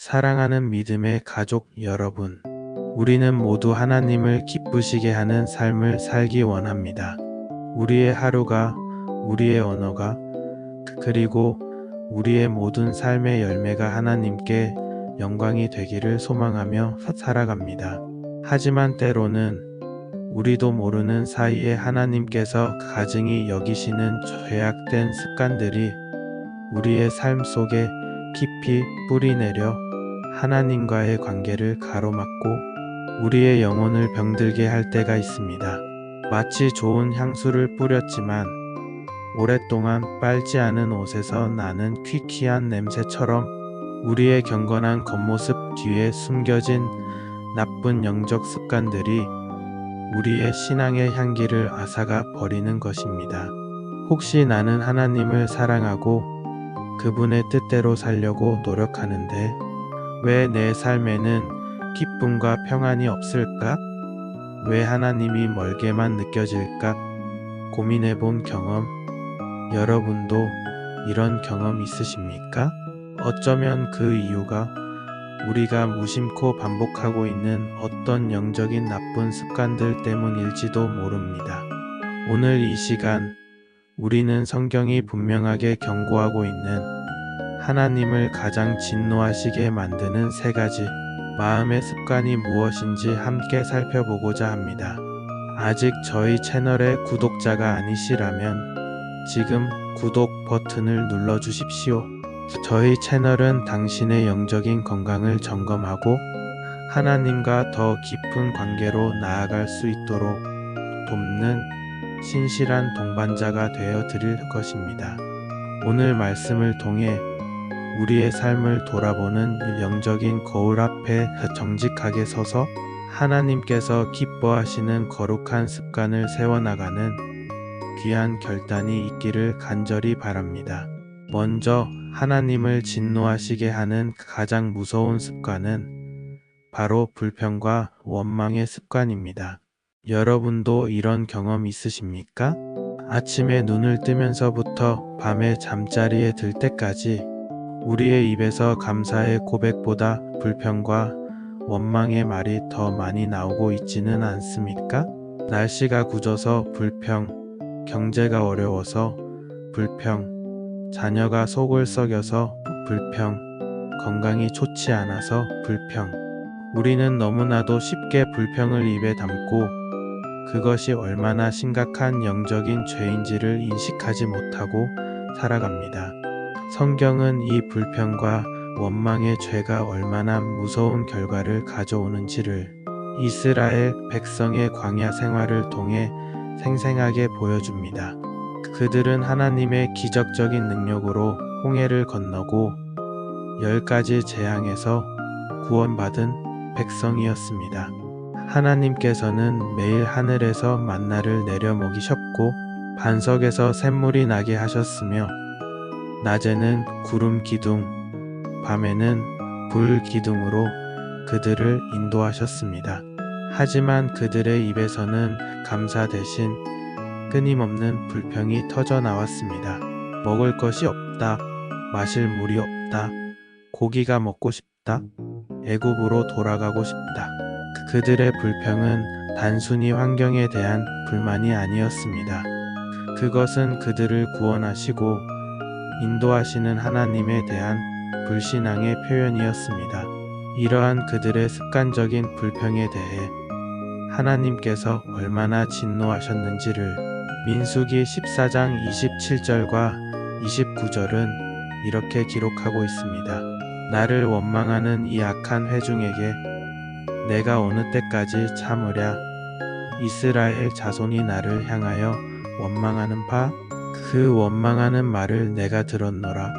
사랑하는 믿음의 가족 여러분, 우리는 모두 하나님을 기쁘시게 하는 삶을 살기 원합니다. 우리의 하루가, 우리의 언어가, 그리고 우리의 모든 삶의 열매가 하나님께 영광이 되기를 소망하며 살아갑니다. 하지만 때로는 우리도 모르는 사이에 하나님께서 가증히 여기시는 죄악된 습관들이 우리의 삶 속에 깊이 뿌리내려 하나님과의 관계를 가로막고 우리의 영혼을 병들게 할 때가 있습니다. 마치 좋은 향수를 뿌렸지만 오랫동안 빨지 않은 옷에서 나는 퀴퀴한 냄새처럼 우리의 경건한 겉모습 뒤에 숨겨진 나쁜 영적 습관들이 우리의 신앙의 향기를 앗아가 버리는 것입니다. 혹시 나는 하나님을 사랑하고 그분의 뜻대로 살려고 노력하는데 왜 내 삶에는 기쁨과 평안이 없을까? 왜 하나님이 멀게만 느껴질까? 고민해 본 경험, 여러분도 이런 경험 있으십니까? 어쩌면 그 이유가 우리가 무심코 반복하고 있는 어떤 영적인 나쁜 습관들 때문일지도 모릅니다. 오늘 이 시간 우리는 성경이 분명하게 경고하고 있는 하나님을 가장 진노하시게 만드는 세 가지 마음의 습관이 무엇인지 함께 살펴보고자 합니다. 아직 저희 채널의 구독자가 아니시라면 지금 구독 버튼을 눌러 주십시오. 저희 채널은 당신의 영적인 건강을 점검하고 하나님과 더 깊은 관계로 나아갈 수 있도록 돕는 신실한 동반자가 되어 드릴 것입니다. 오늘 말씀을 통해 우리의 삶을 돌아보는 영적인 거울 앞에 정직하게 서서 하나님께서 기뻐하시는 거룩한 습관을 세워나가는 귀한 결단이 있기를 간절히 바랍니다. 먼저 하나님을 진노하시게 하는 가장 무서운 습관은 바로 불평과 원망의 습관입니다. 여러분도 이런 경험 있으십니까? 아침에 눈을 뜨면서부터 밤에 잠자리에 들 때까지 우리의 입에서 감사의 고백보다 불평과 원망의 말이 더 많이 나오고 있지는 않습니까? 날씨가 굳어서 불평, 경제가 어려워서 불평, 자녀가 속을 썩여서 불평, 건강이 좋지 않아서 불평. 우리는 너무나도 쉽게 불평을 입에 담고 그것이 얼마나 심각한 영적인 죄인지를 인식하지 못하고 살아갑니다. 성경은 이 불평과 원망의 죄가 얼마나 무서운 결과를 가져오는지를 이스라엘 백성의 광야 생활을 통해 생생하게 보여줍니다. 그들은 하나님의 기적적인 능력으로 홍해를 건너고 열 가지 재앙에서 구원받은 백성이었습니다. 하나님께서는 매일 하늘에서 만나를 내려 먹이셨고 반석에서 샘물이 나게 하셨으며 낮에는 구름 기둥, 밤에는 불 기둥으로 그들을 인도하셨습니다. 하지만 그들의 입에서는 감사 대신 끊임없는 불평이 터져 나왔습니다. 먹을 것이 없다. 마실 물이 없다. 고기가 먹고 싶다. 애굽으로 돌아가고 싶다. 그들의 불평은 단순히 환경에 대한 불만이 아니었습니다. 그것은 그들을 구원하시고 인도하시는 하나님에 대한 불신앙의 표현이었습니다. 이러한 그들의 습관적인 불평에 대해 하나님께서 얼마나 진노하셨는지를 민수기 14장 27절과 29절은 이렇게 기록하고 있습니다. 나를 원망하는 이 악한 회중에게 내가 어느 때까지 참으랴 이스라엘 자손이 나를 향하여 원망하는 바 그 원망하는 말을 내가 들었노라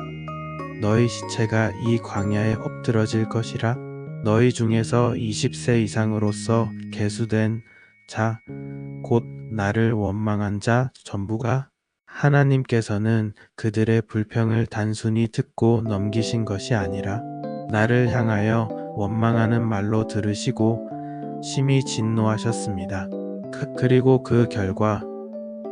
너희 시체가 이 광야에 엎드러질 것이라 너희 중에서 20세 이상으로서 계수된 자 곧 나를 원망한 자 전부가 하나님께서는 그들의 불평을 단순히 듣고 넘기신 것이 아니라 나를 향하여 원망하는 말로 들으시고 심히 진노하셨습니다. 그, 그리고 그 결과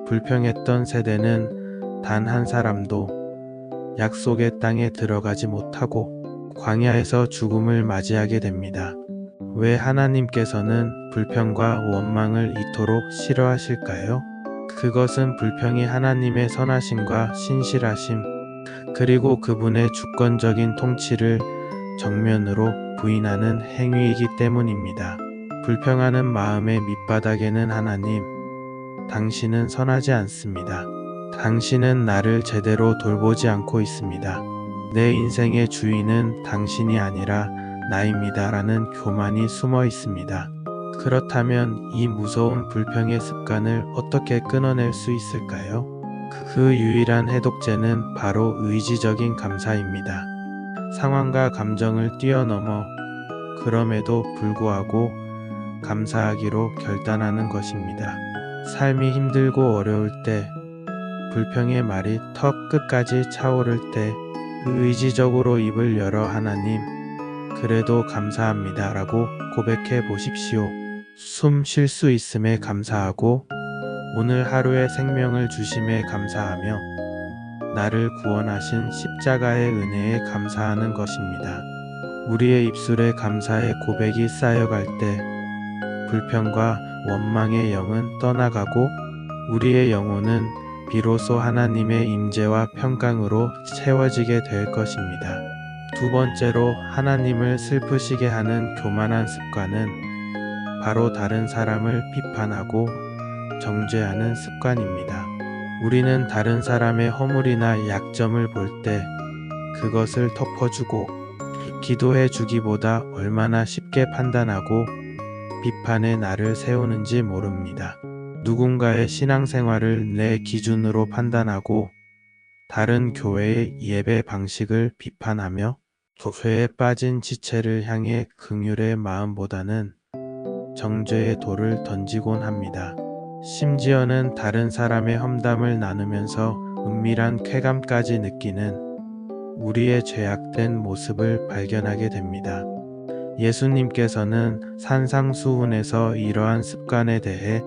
불평했던 세대는 단 한 사람도 약속의 땅에 들어가지 못하고 광야에서 죽음을 맞이하게 됩니다. 왜 하나님께서는 불평과 원망을 이토록 싫어하실까요? 그것은 불평이 하나님의 선하심과 신실하심, 그리고 그분의 주권적인 통치를 정면으로 부인하는 행위이기 때문입니다. 불평하는 마음의 밑바닥에는 하나님, 당신은 선하지 않습니다. 당신은 나를 제대로 돌보지 않고 있습니다. 내 인생의 주인은 당신이 아니라 나입니다. 라는 교만이 숨어 있습니다. 그렇다면 이 무서운 불평의 습관을 어떻게 끊어낼 수 있을까요? 그 유일한 해독제는 바로 의지적인 감사입니다. 상황과 감정을 뛰어넘어 그럼에도 불구하고 감사하기로 결단하는 것입니다. 삶이 힘들고 어려울 때, 불평의 말이 턱 끝까지 차오를 때, 의지적으로 입을 열어 하나님, 그래도 감사합니다. 라고 고백해 보십시오. 숨 쉴 수 있음에 감사하고, 오늘 하루의 생명을 주심에 감사하며, 나를 구원하신 십자가의 은혜에 감사하는 것입니다. 우리의 입술에 감사의 고백이 쌓여갈 때, 불평과 원망의 영은 떠나가고, 우리의 영혼은 비로소 하나님의 임재와 평강으로 채워지게 될 것입니다. 두 번째로 하나님을 슬프시게 하는 교만한 습관은 바로 다른 사람을 비판하고 정죄하는 습관입니다. 우리는 다른 사람의 허물이나 약점을 볼 때 그것을 덮어주고 기도해 주기보다 얼마나 쉽게 판단하고 비판의 날을 세우는지 모릅니다. 누군가의 신앙생활을 내 기준으로 판단하고 다른 교회의 예배 방식을 비판하며 죄에 빠진 지체를 향해 긍휼의 마음보다는 정죄의 돌을 던지곤 합니다. 심지어는 다른 사람의 험담을 나누면서 은밀한 쾌감까지 느끼는 우리의 죄악된 모습을 발견하게 됩니다. 예수님께서는 산상수훈에서 이러한 습관에 대해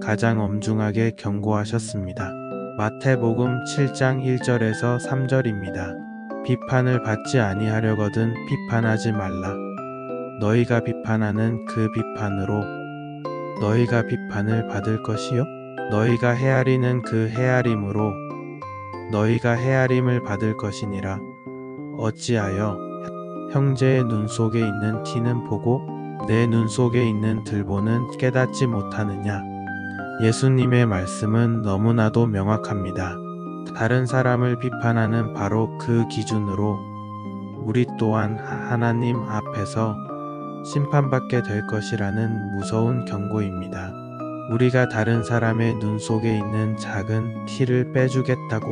가장 엄중하게 경고하셨습니다. 마태복음 7장 1절에서 3절입니다. 비판을 받지 아니하려거든 비판하지 말라. 너희가 비판하는 그 비판으로 너희가 비판을 받을 것이요? 너희가 헤아리는 그 헤아림으로 너희가 헤아림을 받을 것이니라. 어찌하여 형제의 눈 속에 있는 티는 보고 내 눈 속에 있는 들보는 깨닫지 못하느냐? 예수님의 말씀은 너무나도 명확합니다. 다른 사람을 비판하는 바로 그 기준으로 우리 또한 하나님 앞에서 심판받게 될 것이라는 무서운 경고입니다. 우리가 다른 사람의 눈 속에 있는 작은 티를 빼주겠다고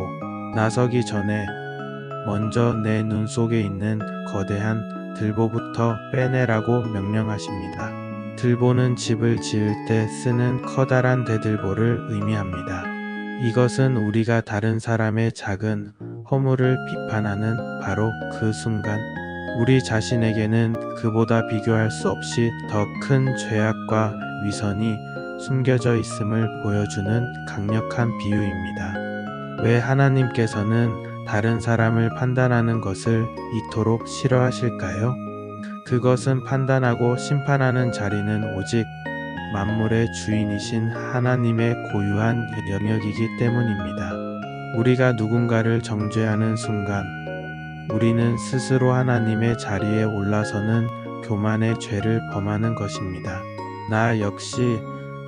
나서기 전에 먼저 내 눈 속에 있는 거대한 들보부터 빼내라고 명령하십니다. 들보는 집을 지을 때 쓰는 커다란 대들보를 의미합니다. 이것은 우리가 다른 사람의 작은 허물을 비판하는 바로 그 순간 우리 자신에게는 그보다 비교할 수 없이 더 큰 죄악과 위선이 숨겨져 있음을 보여주는 강력한 비유입니다. 왜 하나님께서는 다른 사람을 판단하는 것을 이토록 싫어하실까요? 그것은 판단하고 심판하는 자리는 오직 만물의 주인이신 하나님의 고유한 영역이기 때문입니다. 우리가 누군가를 정죄하는 순간, 우리는 스스로 하나님의 자리에 올라서는 교만의 죄를 범하는 것입니다. 나 역시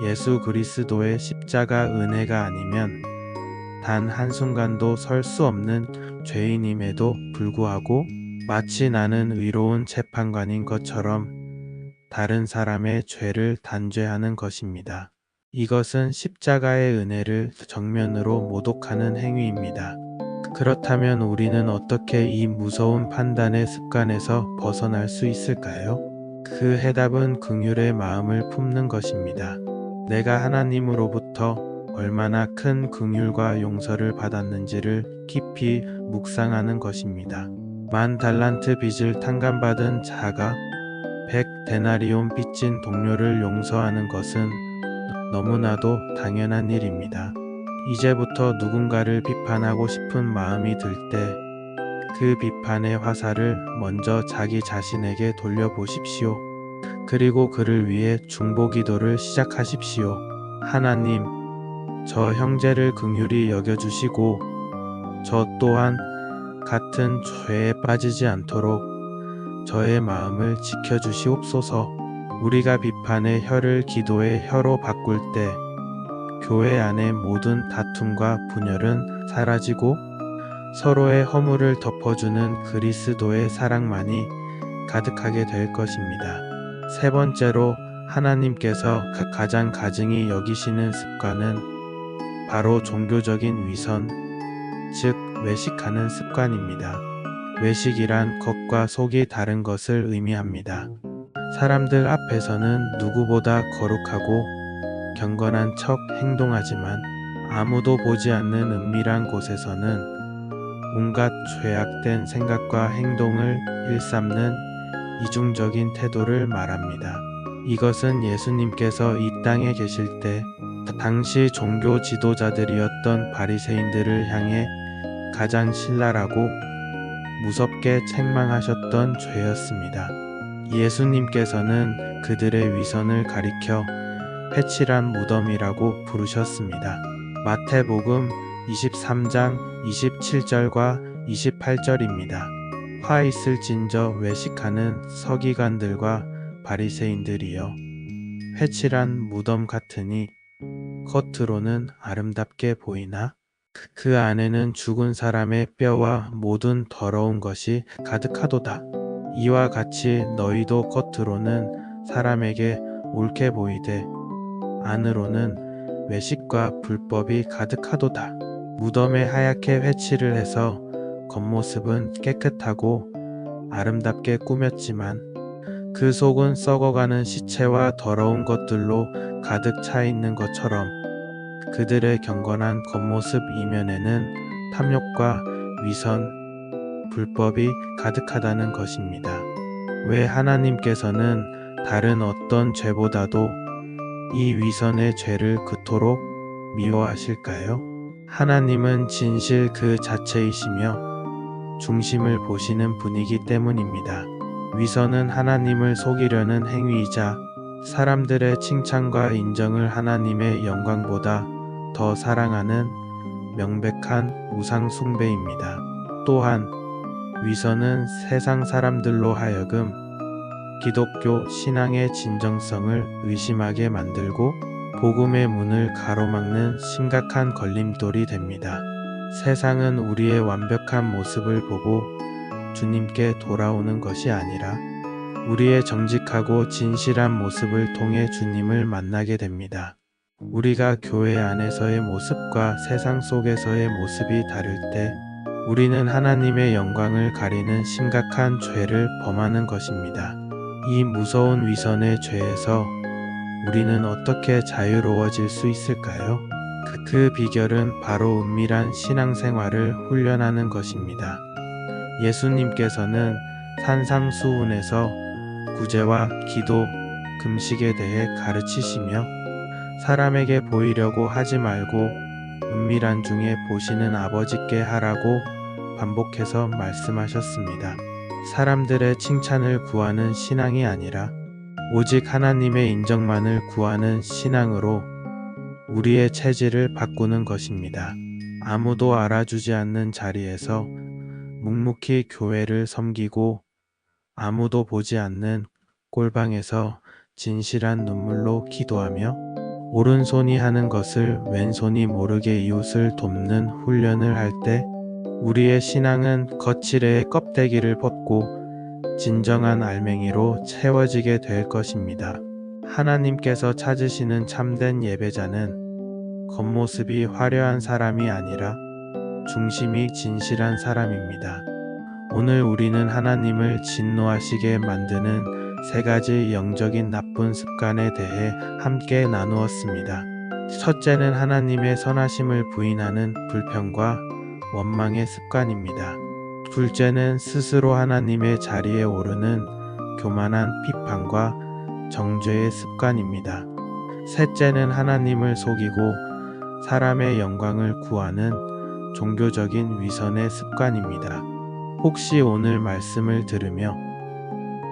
예수 그리스도의 십자가 은혜가 아니면 단 한순간도 설 수 없는 죄인임에도 불구하고 마치 나는 의로운 재판관인 것처럼 다른 사람의 죄를 단죄하는 것입니다. 이것은 십자가의 은혜를 정면으로 모독하는 행위입니다. 그렇다면 우리는 어떻게 이 무서운 판단의 습관에서 벗어날 수 있을까요? 그 해답은 긍휼의 마음을 품는 것입니다. 내가 하나님으로부터 얼마나 큰 긍휼과 용서를 받았는지를 깊이 묵상하는 것입니다. 만 달란트 빚을 탕감받은 자가 백 데나리온 빚진 동료를 용서하는 것은 너무나도 당연한 일입니다. 이제부터 누군가를 비판하고 싶은 마음이 들 때 그 비판의 화살을 먼저 자기 자신에게 돌려보십시오. 그리고 그를 위해 중보 기도를 시작하십시오. 하나님, 저 형제를 긍휼히 여겨주시고, 저 또한 같은 죄에 빠지지 않도록 저의 마음을 지켜주시옵소서. 우리가 비판의 혀를 기도의 혀로 바꿀 때, 교회 안의 모든 다툼과 분열은 사라지고, 서로의 허물을 덮어주는 그리스도의 사랑만이 가득하게 될 것입니다. 세 번째로 하나님께서 가- 가장 가증히 여기시는 습관은 바로 종교적인 위선, 즉 외식하는 습관입니다. 외식이란 겉과 속이 다른 것을 의미합니다. 사람들 앞에서는 누구보다 거룩하고 경건한 척 행동하지만 아무도 보지 않는 은밀한 곳에서는 온갖 죄악된 생각과 행동을 일삼는 이중적인 태도를 말합니다. 이것은 예수님께서 이 땅에 계실 때 당시 종교 지도자들이었던 바리새인들을 향해 가장 신랄하고 무섭게 책망하셨던 죄였습니다. 예수님께서는 그들의 위선을 가리켜 회칠한 무덤이라고 부르셨습니다. 마태복음 23장 27절과 28절입니다. 화 있을진저 외식하는 서기관들과 바리새인들이여 회칠한 무덤 같으니 겉으로는 아름답게 보이나 그 안에는 죽은 사람의 뼈와 모든 더러운 것이 가득하도다. 이와 같이 너희도 겉으로는 사람에게 옳게 보이되 안으로는 외식과 불법이 가득하도다. 무덤에 하얗게 회칠을 해서 겉모습은 깨끗하고 아름답게 꾸몄지만 그 속은 썩어가는 시체와 더러운 것들로 가득 차 있는 것처럼 그들의 경건한 겉모습 이면에는 탐욕과 위선, 불법이 가득하다는 것입니다. 왜 하나님께서는 다른 어떤 죄보다도 이 위선의 죄를 그토록 미워하실까요? 하나님은 진실 그 자체이시며 중심을 보시는 분이기 때문입니다. 위선은 하나님을 속이려는 행위이자 사람들의 칭찬과 인정을 하나님의 영광보다 더 사랑하는 명백한 우상 숭배입니다. 또한 위선은 세상 사람들로 하여금 기독교 신앙의 진정성을 의심하게 만들고 복음의 문을 가로막는 심각한 걸림돌이 됩니다. 세상은 우리의 완벽한 모습을 보고 주님께 돌아오는 것이 아니라 우리의 정직하고 진실한 모습을 통해 주님을 만나게 됩니다. 우리가 교회 안에서의 모습과 세상 속에서의 모습이 다를 때 우리는 하나님의 영광을 가리는 심각한 죄를 범하는 것입니다. 이 무서운 위선의 죄에서 우리는 어떻게 자유로워질 수 있을까요? 그, 그 비결은 바로 은밀한 신앙생활을 훈련하는 것입니다. 예수님께서는 산상수훈에서 구제와 기도, 금식에 대해 가르치시며 사람에게 보이려고 하지 말고 은밀한 중에 보시는 아버지께 하라고 반복해서 말씀하셨습니다. 사람들의 칭찬을 구하는 신앙이 아니라 오직 하나님의 인정만을 구하는 신앙으로 우리의 체질을 바꾸는 것입니다. 아무도 알아주지 않는 자리에서 묵묵히 교회를 섬기고 아무도 보지 않는 꼴방에서 진실한 눈물로 기도하며 오른손이 하는 것을 왼손이 모르게 이웃을 돕는 훈련을 할 때 우리의 신앙은 거칠의 껍데기를 벗고 진정한 알맹이로 채워지게 될 것입니다. 하나님께서 찾으시는 참된 예배자는 겉모습이 화려한 사람이 아니라 중심이 진실한 사람입니다. 오늘 우리는 하나님을 진노하시게 만드는 세 가지 영적인 나쁜 습관에 대해 함께 나누었습니다. 첫째는 하나님의 선하심을 부인하는 불평과 원망의 습관입니다. 둘째는 스스로 하나님의 자리에 오르는 교만한 비판과 정죄의 습관입니다. 셋째는 하나님을 속이고 사람의 영광을 구하는 종교적인 위선의 습관입니다. 혹시 오늘 말씀을 들으며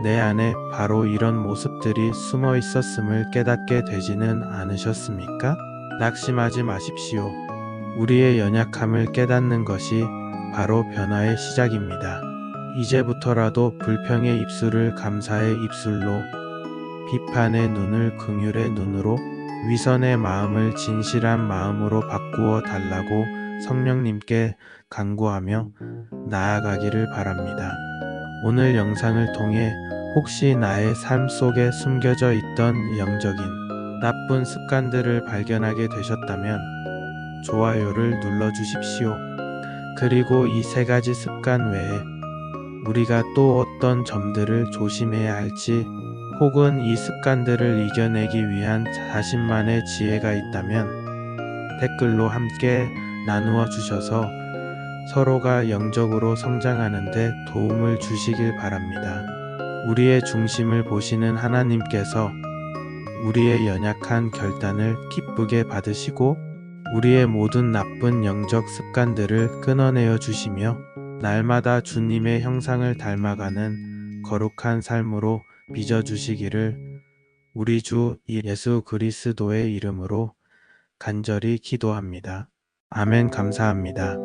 내 안에 바로 이런 모습들이 숨어 있었음을 깨닫게 되지는 않으셨습니까? 낙심하지 마십시오. 우리의 연약함을 깨닫는 것이 바로 변화의 시작입니다. 이제부터라도 불평의 입술을 감사의 입술로, 비판의 눈을 긍휼의 눈으로, 위선의 마음을 진실한 마음으로 바꾸어 달라고 성령님께 간구하며 나아가기를 바랍니다. 오늘 영상을 통해 혹시 나의 삶 속에 숨겨져 있던 영적인 나쁜 습관들을 발견하게 되셨다면 좋아요를 눌러 주십시오. 그리고 이 세 가지 습관 외에 우리가 또 어떤 점들을 조심해야 할지 혹은 이 습관들을 이겨내기 위한 자신만의 지혜가 있다면 댓글로 함께 나누어 주셔서 서로가 영적으로 성장하는데 도움을 주시길 바랍니다. 우리의 중심을 보시는 하나님께서 우리의 연약한 결단을 기쁘게 받으시고 우리의 모든 나쁜 영적 습관들을 끊어내어 주시며 날마다 주님의 형상을 닮아가는 거룩한 삶으로 빚어 주시기를 우리 주 예수 그리스도의 이름으로 간절히 기도합니다. 아멘 감사합니다.